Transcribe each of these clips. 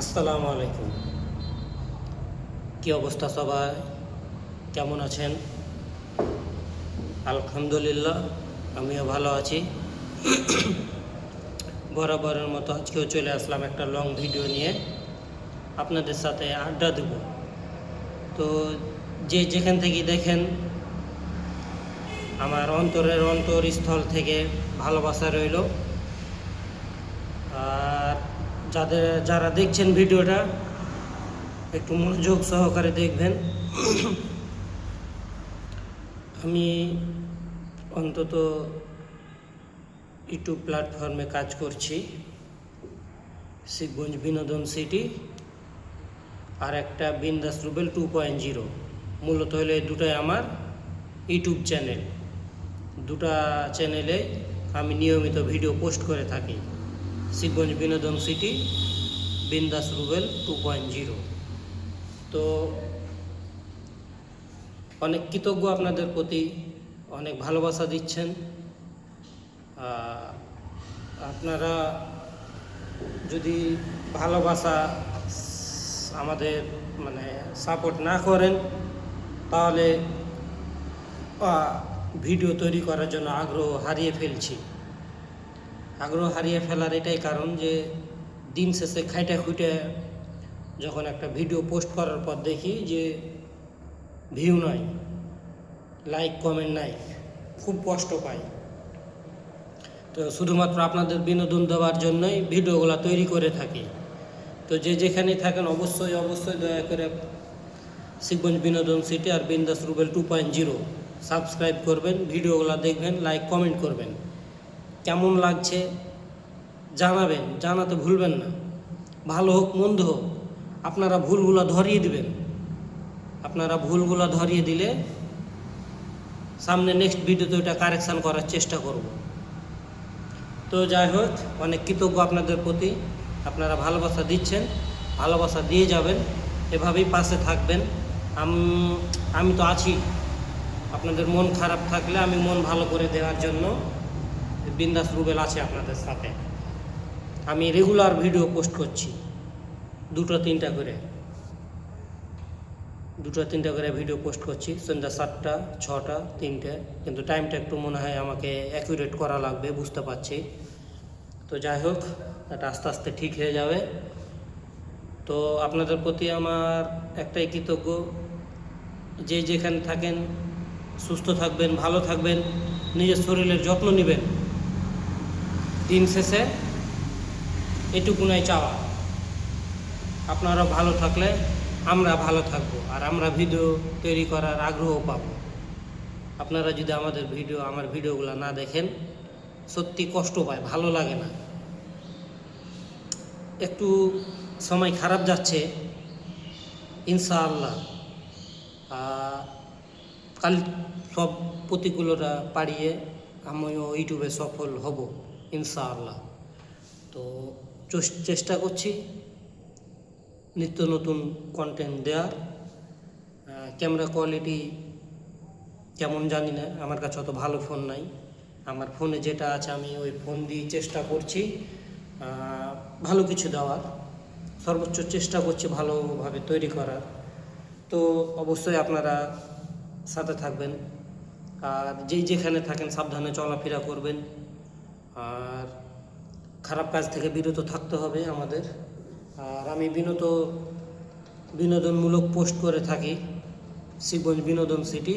আসসালামু আলাইকুম। কি অবস্থা সবাই? কেমন আছেন? আলহামদুলিল্লাহ, আমিও ভালো আছি। বরাবরের মতো আজকেও চলে আসলাম একটা লং ভিডিও নিয়ে। আপনাদের সাথে আড্ডা দেব। তো যে যেখান থেকে দেখেন, আমার অন্তরের অন্তরস্থল থেকে ভালোবাসা রইল। যাদের যারা দেখছেন ভিডিওটা, একটু মনোযোগ সহকারে দেখবেন। আমি অন্তত ইউটিউব প্ল্যাটফর্মে কাজ করছি, শিবগঞ্জ বিনোদন সিটি, আর একটা বিন্দাস রুবেল টু পয়েন্ট জিরো। মূলত হলো দুটাই আমার ইউটিউব চ্যানেল। দুটা চ্যানেলে আমি নিয়মিত ভিডিও পোস্ট করে থাকি। শিবগঞ্জ বিনোদন সিটি, বিন্দাস রুবেল টু পয়েন্ট জিরো তো অনেক কৃতজ্ঞ আপনাদের প্রতি, অনেক ভালোবাসা দিচ্ছেন। আপনারা যদি ভালোবাসা আমাদের মানে সাপোর্ট না করেন, তাহলে ভিডিও তৈরি করার জন্য আগ্রহ হারিয়ে ফেলছি। আগ্রহ হারিয়ে ফেলার এটাই কারণ যে দিন শেষে খাইটা খুঁটে যখন একটা ভিডিও পোস্ট করার পর দেখি যে ভিউ নয় লাইক, কমেন্ট নাই, খুব কষ্ট পাই। তো শুধুমাত্র আপনাদের বিনোদন দেওয়ার জন্যই ভিডিওগুলো তৈরি করে থাকি। তো যে যেখানে থাকেন অবশ্যই অবশ্যই দয়া করে শিবগঞ্জ বিনোদন সিটি আর Bindaas Rubel two point zero subscribe করবেন, ভিডিওগুলো দেখবেন, লাইক, কমেন্ট করবেন। কেমন লাগছে জানাবেন, জানাতে ভুলবেন না। ভালো হোক, মন্দ হোক, আপনারা ভুলগুলো ধরিয়ে দিবেন। আপনারা ভুলগুলো ধরিয়ে দিলে সামনে নেক্সট ভিডিওতে ওইটা কারেকশান করার চেষ্টা করব। তো যাই হোক, অনেক কৃতজ্ঞ আপনাদের প্রতি। আপনারা ভালোবাসা দিচ্ছেন, ভালোবাসা দিয়ে যাবেন, এভাবেই পাশে থাকবেন। আমি তো আছি। আপনাদের মন খারাপ থাকলে আমি মন ভালো করে দেওয়ার জন্য বিন্দাস রুবেল আছে আপনাদের সাথে। আমি রেগুলার ভিডিও পোস্ট করছি। দুটো, তিনটা করে। দুটো, তিনটা করে ভিডিও পোস্ট করছি। সন্ধ্যা সাতটা, ছটা, তিনটে। কিন্তু টাইমটা একটু মনে হয় আমাকে অ্যাকুরেট করা লাগবে, বুঝতে পারছি। তো যাই হোক, এটা আস্তে আস্তে ঠিক হয়ে যাবে। তো আপনাদের প্রতি আমার একটাই কৃতজ্ঞ। যে যেখানে থাকেন, সুস্থ থাকবেন, ভালো থাকবেন, নিজের শরীরের যত্ন নেবেন। দিন শেষে এটুকুনাই চাওয়া। আপনারা ভালো থাকলে আমরা ভালো থাকব আর আমরা ভিডিও তৈরি করার আগ্রহ পাব। আপনারা যদি আমাদের ভিডিও, আমার ভিডিওগুলো না দেখেন, সত্যি কষ্ট পায়, ভালো লাগে না। একটু সময় খারাপ যাচ্ছে, ইনশাআল্লাহ। কাল সব প্রতিকূলতা পাড়িয়ে আমিও ইউটিউবে সফল হব। ইনশাআল্লাহ। তো চেষ্টা করছি নিত্য নতুন কন্টেন্ট দেওয়ার ক্যামেরা কোয়ালিটি কেমন জানি না, আমার কাছে অত ভালো ফোন নাই। আমার ফোনে যেটা আছে আমি ওই ফোন দিয়ে চেষ্টা করছি। ভালো কিছু দেওয়ার। সর্বোচ্চ চেষ্টা করছি ভালোভাবে তৈরি করার। তো অবশ্যই আপনারা সাথে থাকবেন। আর যেই যেখানে থাকেন সাবধানে চলাফেরা করবেন। আর খারাপ কাজ থেকে বিরত থাকতে হবে আমাদের। আর আমি বিনোদ, বিনোদনমূলক পোস্ট করে থাকি, শিবগঞ্জ বিনোদন সিটি,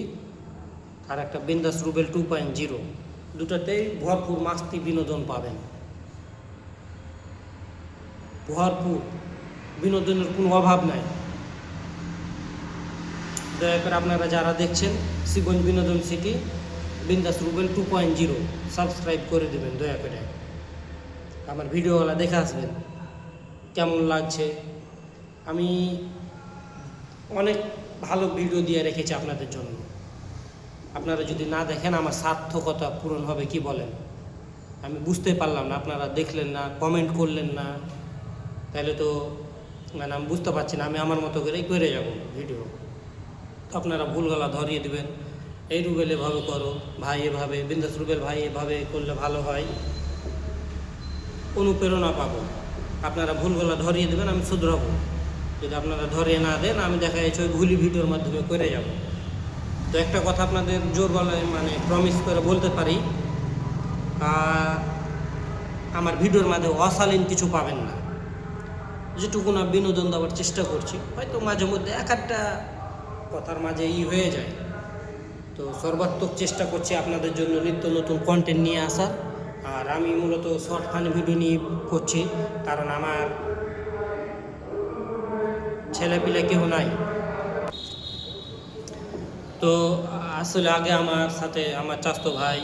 আর একটা Bindaas Rubel two point zero দুটাতেই ভরপুর মাস্তি বিনোদন পাবেন। ভরপুর, বিনোদনের কোনো অভাব নাই। দয়া করে আপনারা যারা দেখছেন, Shibganj Binodon city Bindaas Rubel two point zero subscribe করে দেবেন দয়া করে। আমার ভিডিওগুলো দেখে আসবেন কেমন লাগছে। আমি অনেক ভালো ভিডিও দিয়ে রেখেছি আপনাদের জন্য। আপনারা যদি না দেখেন, আমার সার্থকতা পূরণ হবে কি বলেন? আমি বুঝতে পারলাম না, আপনারা দেখলেন না কমেন্ট করলেন না। তাহলে তো মানে আমি বুঝতে পারছি না, আমি আমার মতো করেই করে যাব ভিডিও। আপনারা ভুলগলা ধরিয়ে দিবেন। এই রুবেল এভাবে করো, ভাই এভাবে, বিন্দাস রুবেল ভাই এভাবে করলে ভালো হয়। অনুপ্রেরণা পাবো। আপনারা ভুলগুলো ধরিয়ে দেবেন, আমি শুধরাবো যদি আপনারা ধরিয়ে না দেন, আমি দেখা যাচ্ছে ওই ভুলি ভিডিওর মাধ্যমে করে যাব। তো একটা কথা আপনাদের জোর গলায় মানে প্রমিস করে বলতে পারি আমার ভিডিওর মাঝে অশালীন কিছু পাবেন না। যেটুকু না বিনোদন দেওয়ার চেষ্টা করছি, হয়তো মাঝে মধ্যে এক একটা কথার মাঝে ই হয়ে যায়। তো সর্বাত্মক চেষ্টা করছি আপনাদের জন্য নিত্য নতুন কন্টেন্ট নিয়ে আসার। আর আমি মূলত শর্ট ফানি ভিডিও নিয়ে করছি, কারণ আমার ছেলেপিলে কেউ নাই। তো আসলে আগে আমার সাথে আমার চাস্তো ভাই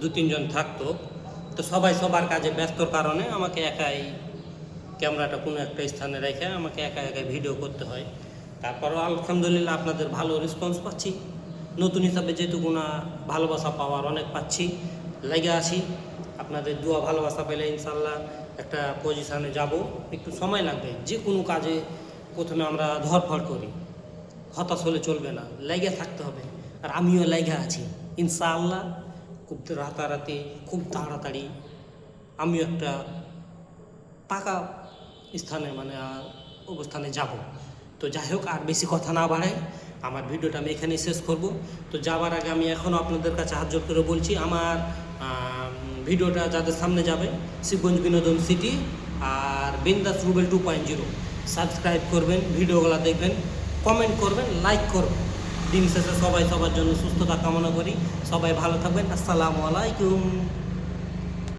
দু তিনজন থাকতো। তো সবাই সবার কাজে ব্যস্তর কারণে আমাকে একাই ক্যামেরাটা কোনো একটা স্থানে রেখে আমাকে একা একাই ভিডিও করতে হয়। তারপরও আলহামদুলিল্লাহ আপনাদের ভালো রেসপন্স পাচ্ছি। নতুন হিসাবে না ভালোবাসা পাওয়ার অনেক পাচ্ছি, লেগে আছি। আপনাদের দোয়া ভালোবাসা পেলে ইনশাল্লাহ একটা পজিশানে যাব। একটু সময় লাগবে যে কোনো কাজে প্রথমে আমরা ধরফড় করি। হতাশ হলে চলবে না, লেগে থাকতে হবে। আর আমিও লেগে আছি। ইনশাআল্লাহ খুব রাতারাতি, খুব তাড়াতাড়ি আমিও একটা পাকা স্থানে মানে অবস্থানে যাব। তো যাই হোক, আর বেশি কথা না বাড়াই। আমার ভিডিওটা আমি এখানেই শেষ করব। তো যাবার আগে আমি এখনও আপনাদের কাছে হাত জোর করে বলছি, আমার ভিডিওটা যাদের সামনে যাবে, শিবগঞ্জ বিনোদন সিটি আর Bindaas Rubel two point zero. Subscribe করবেন, ভিডিওগুলো দেখবেন, কমেন্ট করবেন, লাইক করবেন। দিন শেষে সবাই সবার জন্য সুস্থতা কামনা করি। সবাই ভালো থাকবেন। আসসালামু আলাইকুম।